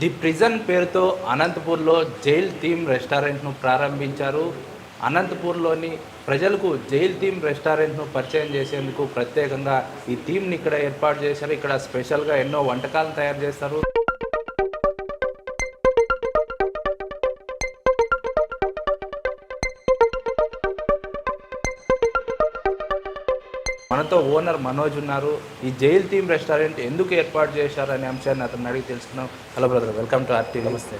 The prison పేరుతో అనంతపూర్లో jail theme రెస్టారెంట్ను ప్రారంభించారు. అనంతపూర్లోని ప్రజలకు జైల్ థీమ్ రెస్టారెంట్ను పరిచయం చేసేందుకు ప్రత్యేకంగా ఈ థీమ్ని ఇక్కడ ఏర్పాటు చేశారు. ఇక్కడ స్పెషల్గా ఎన్నో వంటకాలు తయారు చేస్తారు. మనతో ఓనర్ మనోజ్ ఉన్నారు. ఈ జైల్ థీమ్ రెస్టారెంట్ ఎందుకు ఏర్పాటు చేశారు అనే అంశాన్ని అతను అడిగి తెలుసుకున్నాం hello brother welcome to RT నమస్తే.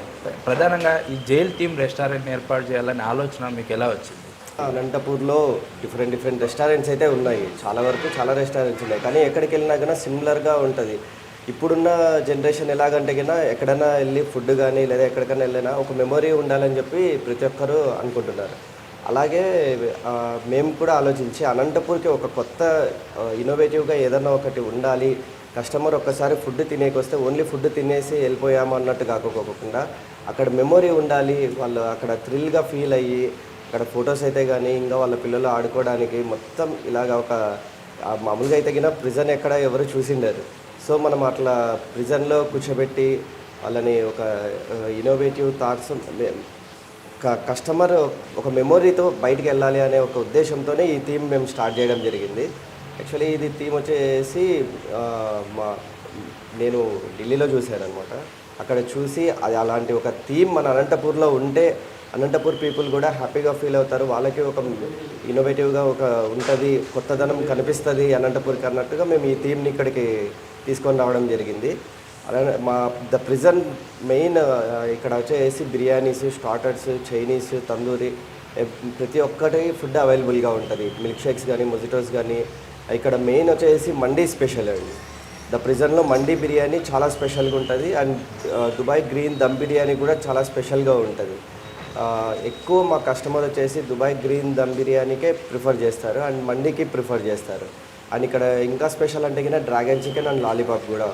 ప్రధానంగా ఈ జైల్ థీమ్ రెస్టారెంట్ని ఏర్పాటు చేయాలనే ఆలోచన మీకు ఎలా వచ్చింది? అనంతపూర్లో డిఫరెంట్ డిఫరెంట్ రెస్టారెంట్స్ అయితే ఉన్నాయి. చాలా వరకు చాలా రెస్టారెంట్స్ ఉన్నాయి. కానీ ఎక్కడికి వెళ్ళినా కన్నా సిమిలర్గా ఉంటుంది. ఇప్పుడున్న జనరేషన్ ఎలాగంటే కన్నా ఎక్కడైనా వెళ్ళి ఫుడ్ కానీ లేదా ఎక్కడికైనా వెళ్ళినా ఒక మెమొరీ ఉండాలని చెప్పి ప్రతి ఒక్కరూ అనుకుంటున్నారు. అలాగే మేము కూడా ఆలోచించి అనంతపూర్కి ఒక కొత్త ఇన్నోవేటివ్గా ఏదన్నా ఒకటి ఉండాలి కస్టమర్ ఒక్కసారి ఫుడ్ తినేకి వస్తే ఓన్లీ ఫుడ్ తినేసి వెళ్ళిపోయాము అన్నట్టు కాకపోకుండా అక్కడ మెమొరీ ఉండాలి వాళ్ళు అక్కడ థ్రిల్గా ఫీల్ అయ్యి అక్కడ ఫొటోస్ అయితే కానీ ఇంకా వాళ్ళ పిల్లలు ఆడుకోవడానికి మొత్తం ఇలాగ ఒక మామూలుగా అయితే కింద ప్రిజన్ ఎక్కడ ఎవరు చూసిండరు. సో మనం అట్లా ప్రిజన్లో కూర్చోబెట్టి వాళ్ళని ఒక ఇన్నోవేటివ్ థాట్స్ కస్టమర్ ఒక మెమొరీతో బయటికి వెళ్ళాలి అనే ఒక ఉద్దేశంతోనే ఈ థీమ్ మేము స్టార్ట్ చేయడం జరిగింది. యాక్చువల్లీ ఇది థీమ్ వచ్చేసి మా నేను ఢిల్లీలో చూశాను అనమాట అక్కడ చూసి అది అలాంటి ఒక థీమ్ మన అనంతపూర్లో ఉంటే అనంతపూర్ పీపుల్ కూడా హ్యాపీగా ఫీల్ అవుతారు. వాళ్ళకి ఒక ఇన్నోవేటివ్గా ఒక ఉంటుంది కొత్తదనం కనిపిస్తుంది అనంతపూర్కి అన్నట్టుగా మేము ఈ థీమ్ని ఇక్కడికి తీసుకొని రావడం జరిగింది. అలానే మా ద ప్రిజన్ మెయిన్ ఇక్కడ వచ్చేసి బిర్యానీస్ స్టార్టర్స్ చైనీస్ తందూరి ప్రతి ఒక్కటి ఫుడ్ అవైలబుల్గా ఉంటుంది. మిల్క్ షేక్స్ కానీ మొజిటోస్ కానీ ఇక్కడ మెయిన్ వచ్చేసి మండీ స్పెషల్ అండి. ద ప్రిజన్లో మండీ బిర్యానీ చాలా స్పెషల్గా ఉంటుంది. And Dubai green dum biryani కూడా చాలా స్పెషల్గా ఉంటుంది. ఎక్కువ మా కస్టమర్ వచ్చేసి దుబాయ్ గ్రీన్ దమ్ బిర్యానీకే ప్రిఫర్ చేస్తారు. అండ్ మండీకి ప్రిఫర్ చేస్తారు. అండ్ ఇక్కడ ఇంకా స్పెషల్ అంటే కింద డ్రాగన్ చికెన్ అండ్ లాలీపాప్ కూడా.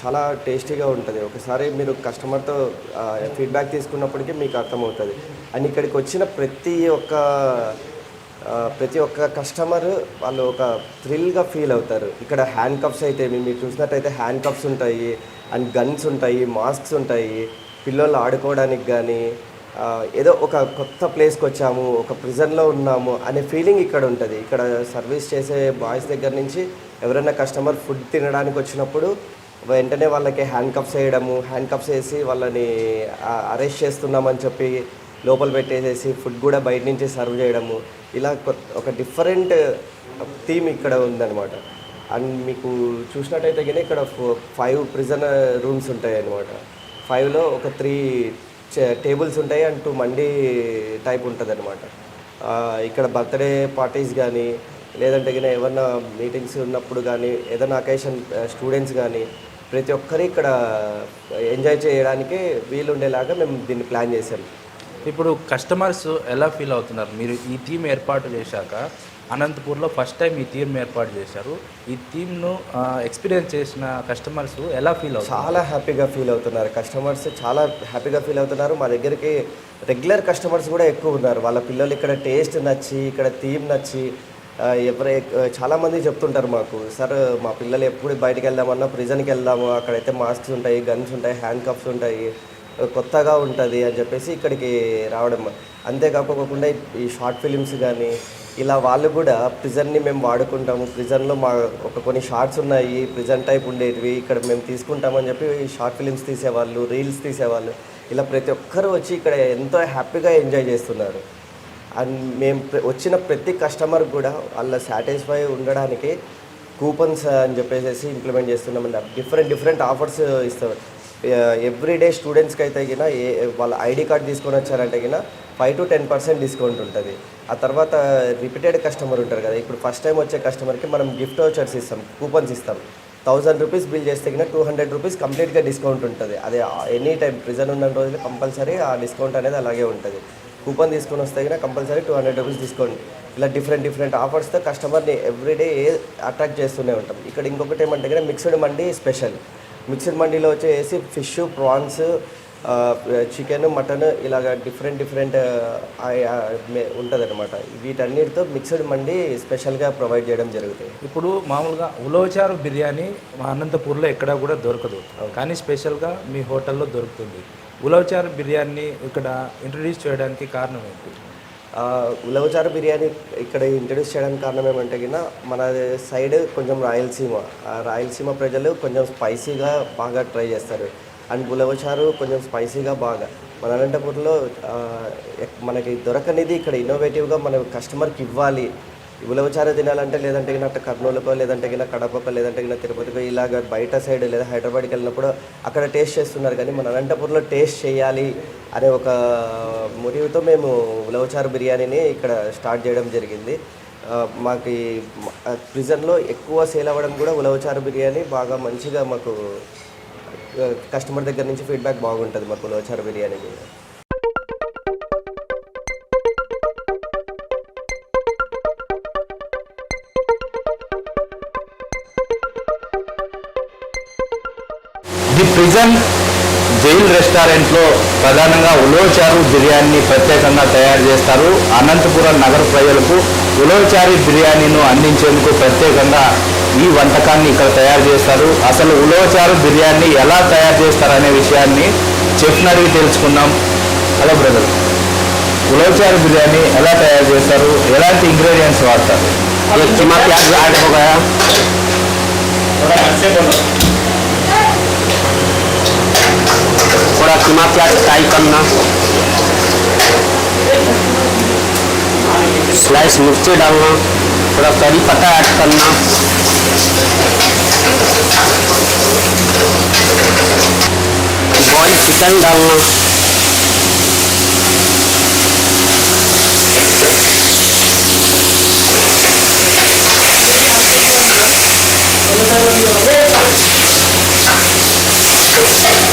చాలా టేస్టీగా ఉంటుంది. ఒకసారి మీరు కస్టమర్తో ఫీడ్బ్యాక్ తీసుకున్నప్పటికీ మీకు అర్థమవుతుంది. అండ్ ఇక్కడికి వచ్చిన ప్రతి ఒక్క ప్రతి ఒక్క కస్టమర్ వాళ్ళు ఒక థ్రిల్గా ఫీల్ అవుతారు. ఇక్కడ హ్యాండ్ కప్స్ అయితే మీరు చూసినట్టయితే హ్యాండ్ కప్స్ ఉంటాయి అండ్ గన్స్ ఉంటాయి మాస్క్స్ ఉంటాయి. పిల్లలు ఆడుకోవడానికి కానీ ఏదో ఒక కొత్త ప్లేస్కి వచ్చాము ఒక ప్రిజన్లో ఉన్నాము అనే ఫీలింగ్ ఇక్కడ ఉంటుంది. ఇక్కడ సర్వీస్ చేసే బాయ్స్ దగ్గర నుంచి ఎవరైనా కస్టమర్ ఫుడ్ తినడానికి వచ్చినప్పుడు వెంటనే వాళ్ళకి హ్యాండ్ కప్స్ వేయడము హ్యాండ్ కప్స్ వేసి వాళ్ళని అరెస్ట్ చేస్తున్నామని చెప్పి లోపల పెట్టేసేసి ఫుడ్ కూడా బయట నుంచి సర్వ్ చేయడము. ఇలా ఒక డిఫరెంట్ థీమ్ ఇక్కడ ఉందన్నమాట. అండ్ మీకు చూసినట్టయితే కానీ ఇక్కడ ఫైవ్ ప్రిజన్ రూమ్స్ ఉంటాయి అన్నమాట ఫైవ్లో ఒక త్రీ టేబుల్స్ ఉంటాయి అండ్ టూ మండీ టైప్ ఉంటుంది అనమాట ఇక్కడ బర్త్డే పార్టీస్ కానీ లేదంటే కానీ ఏమన్నా మీటింగ్స్ ఉన్నప్పుడు కానీ ఏదైనా అకేషన్ స్టూడెంట్స్ కానీ ప్రతి ఒక్కరు ఇక్కడ ఎంజాయ్ చేయడానికి వీలు ఉండేలాగా మేము దీన్ని ప్లాన్ చేసాం ఇప్పుడు కస్టమర్స్ ఎలా ఫీల్ అవుతున్నారు? మీరు ఈ థీమ్ ఏర్పాటు చేశాక అనంతపూర్లో ఫస్ట్ టైం ఈ థీమ్ ఏర్పాటు చేశారు. ఈ థీమ్ను ఎక్స్పీరియన్స్ చేసిన కస్టమర్స్ ఎలా ఫీల్ అవుతారు చాలా హ్యాపీగా ఫీల్ అవుతున్నారు. కస్టమర్స్ చాలా హ్యాపీగా ఫీల్ అవుతున్నారు. మా దగ్గరికి రెగ్యులర్ కస్టమర్స్ కూడా ఎక్కువ ఉన్నారు. వాళ్ళ పిల్లలు ఇక్కడ టేస్ట్ నచ్చి ఇక్కడ థీమ్ నచ్చి ఎవరే చాలామంది చెప్తుంటారు మాకు సార్ మా పిల్లలు ఎప్పుడు బయటకు వెళ్దామన్నా ప్రిజన్కి వెళ్దాము అక్కడైతే మాస్క్స్ ఉంటాయి గన్స్ ఉంటాయి హ్యాండ్ కప్స్ ఉంటాయి కొత్తగా ఉంటుంది అని చెప్పేసి ఇక్కడికి రావడం. అంతేకాకుండా ఈ షార్ట్ ఫిలిమ్స్ కానీ ఇలా వాళ్ళు కూడా ప్రిజన్ని మేము వాడుకుంటాము ప్రిజన్లో మా ఒక కొన్ని షార్ట్స్ ఉన్నాయి ప్రిజన్ టైప్ ఉండేటివి ఇక్కడ మేము తీసుకుంటామని చెప్పి షార్ట్ ఫిలిమ్స్ తీసేవాళ్ళు రీల్స్ తీసేవాళ్ళు ఇలా ప్రతి ఒక్కరు వచ్చి ఇక్కడ ఎంతో హ్యాపీగా ఎంజాయ్ చేస్తున్నారు. అండ్ మేము వచ్చిన ప్రతి కస్టమర్ కూడా వాళ్ళ సాటిస్ఫై ఉండడానికి కూపన్స్ అని చెప్పేసి ఇంప్లిమెంట్ చేస్తున్నామండి. డిఫరెంట్ డిఫరెంట్ ఆఫర్స్ ఇస్తాం ఎవ్రీడే స్టూడెంట్స్కి అయితే గిన ఏ వాళ్ళ ఐడి కార్డ్ తీసుకొని వచ్చారంటే గిన five to ten percent discount ఉంటుంది. ఆ తర్వాత రిపీటెడ్ కస్టమర్ ఉంటారు కదా ఇప్పుడు ఫస్ట్ టైం వచ్చే కస్టమర్కి మనం గిఫ్ట్ వచ్చర్స్ ఇస్తాం కూపన్స్ ఇస్తాం. థౌసండ్ రూపీస్ బిల్ చేస్తే కింద టూ హండ్రెడ్ రూపీస్ కంప్లీట్గా డిస్కౌంట్ ఉంటుంది. అదే ఎనీ టైం ప్రిజన్ ఉన్న రోజులు కంపల్సరీ ఆ డిస్కౌంట్ అనేది అలాగే ఉంటుంది. కూపన్ తీసుకొని వస్తే కనుక compulsory two hundred rupees discount ఇలా డిఫరెంట్ డిఫరెంట్ ఆఫర్స్తో కస్టమర్ని ఎవ్రీడే అట్రాక్ట్ చేస్తూనే ఉంటాం. ఇక్కడ ఇంకొకటి ఏమంటే కనుక మిక్స్డ్ మండి స్పెషల్ మిక్స్డ్ మండీలో వచ్చేసి ఫిష్ ప్రాన్స్ చికెన్ మటన్ ఇలాగ డిఫరెంట్ డిఫరెంట్ ఉంటుంది అనమాట వీటన్నిటితో మిక్స్డ్ మండి స్పెషల్గా ప్రొవైడ్ చేయడం జరుగుతుంది. ఇప్పుడు మామూలుగా ఉలవచారు బిర్యానీ మా అనంతపూర్లో ఎక్కడా కూడా దొరకదు. కానీ స్పెషల్గా మీ హోటల్లో దొరుకుతుంది. ఉలవచారు బిర్యానీ ఇక్కడ ఇంట్రడ్యూస్ చేయడానికి కారణం ఏంటి? ఉలవచారు బిర్యానీ ఇక్కడ ఇంట్రడ్యూస్ చేయడానికి కారణం ఏమంటే కింద మన సైడ్ కొంచెం రాయలసీమ. ఆ రాయలసీమ ప్రజలు కొంచెం స్పైసీగా బాగా ట్రై చేస్తారు. అండ్ ఉలవచారు కొంచెం స్పైసీగా బాగా. మన అనంతపూర్లో మనకి దొరకనిది ఇక్కడ ఇన్నోవేటివ్గా మన కస్టమర్కి ఇవ్వాలి. ఉలవచారు తినాలంటే లేదంటే కింద కర్నూలుకో లేదంటే కింద కడపకో లేదంటే కింద తిరుపతికో ఇలాగ బయట సైడ్ లేదా హైదరాబాద్కి వెళ్ళినప్పుడు అక్కడ టేస్ట్ చేస్తున్నారు. కానీ మన అనంతపూర్లో టేస్ట్ చేయాలి అనే ఒక మురివితో మేము ఉలవచారు బిర్యానీని ఇక్కడ స్టార్ట్ చేయడం జరిగింది. మాకు ప్రిజన్లో ఎక్కువ సేల్ అవ్వడం కూడా ఉలవచారు బిర్యానీ బాగా మంచిగా మాకు కస్టమర్ దగ్గర నుంచి ఫీడ్బ్యాక్ బాగుంటుంది మాకు ఉలవచారు బిర్యానీ మీద. ది ప్రిజన్ జైల్ రెస్టారెంట్లో ప్రధానంగా ఉలవచారు బిర్యానీ ప్రత్యేకంగా తయారు చేస్తారు. అనంతపురం నగర ప్రజలకు ఉలవచారి బిర్యానీను అందించేందుకు ప్రత్యేకంగా ఈ వంటకాన్ని ఇక్కడ తయారు చేస్తారు. అసలు ఉలవచారు బిర్యానీ ఎలా తయారు చేస్తారు అనే విషయాన్ని చెఫ్ని అడిగి తెలుసుకుందాం. Hello brother. ఉలవచారు బిర్యానీ ఎలా తయారు చేస్తారు? ఎలాంటి ఇంగ్రీడియంట్స్ వాడతారు? सीमा क्या कटाई करना। स्लाइस मिर्ची डालना, थोड़ा करी पत्ता ऐड करना। बॉइल चिकन डालना। Thank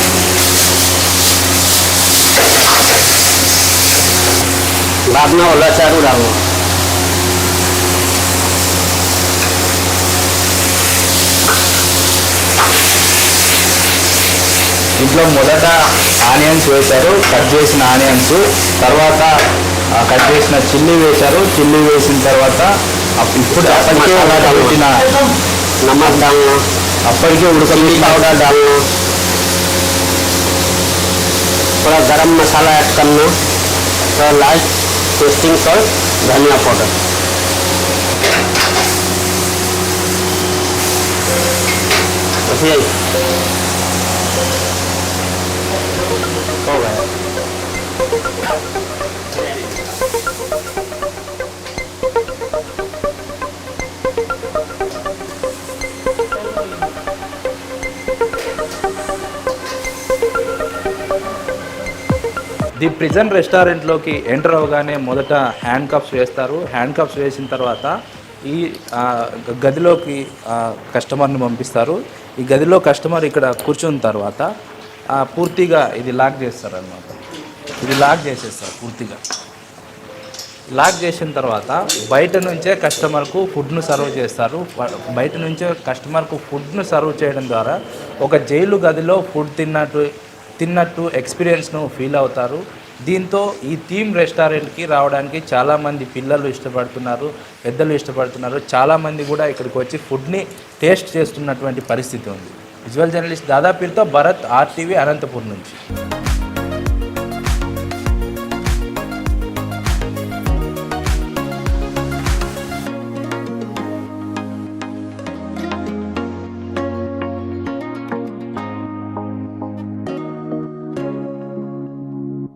में ओला चारू डालना ఇంట్లో మొదట ఆనియన్స్ వేశారు కట్ చేసిన ఆనియన్స్ తర్వాత ఆ, కట్ చేసిన చిల్లీ వేశారు చిల్లీ వేసిన తర్వాత అప్- ఇప్పుడు అప్పటికే ఉడకబెట్టిన नमक डालना అప్పటికే चिली ఉడకబెట్టిన पाउडर डालना थोड़ा गरम मसाला ऐड करना थोड़ा लाइट टेस्टिंग सॉल्ट धनिया पाउडर। बस ది ప్రిజన్ రెస్టారెంట్లోకి ఎంటర్ అవగానే మొదట హ్యాండ్ కప్స్ వేస్తారు. హ్యాండ్ కప్స్ వేసిన తర్వాత ఈ గదిలోకి కస్టమర్ని పంపిస్తారు. ఈ గదిలో కస్టమర్ ఇక్కడ కూర్చున్న తర్వాత పూర్తిగా ఇది లాక్ చేస్తారు అనమాట ఇది లాక్ చేసేస్తారు పూర్తిగా. లాక్ చేసిన తర్వాత బయట నుంచే కస్టమర్కు ఫుడ్ను సర్వ్ చేస్తారు. బయట నుంచే కస్టమర్కు ఫుడ్ను సర్వ్ చేయడం ద్వారా ఒక జైలు గదిలో ఫుడ్ తిన్నట్టు తిన్నట్టు ఎక్స్పీరియన్స్ను ఫీల్ అవుతారు. దీంతో ఈ థీమ్ రెస్టారెంట్కి రావడానికి చాలామంది పిల్లలు ఇష్టపడుతున్నారు పెద్దలు ఇష్టపడుతున్నారు. చాలామంది కూడా ఇక్కడికి వచ్చి ఫుడ్ని టేస్ట్ చేస్తున్నటువంటి పరిస్థితి ఉంది. విజువల్ జర్నలిస్ట్ దాదాపీర్తో భరత్ ఆర్టీవీ అనంతపూర్ నుంచి.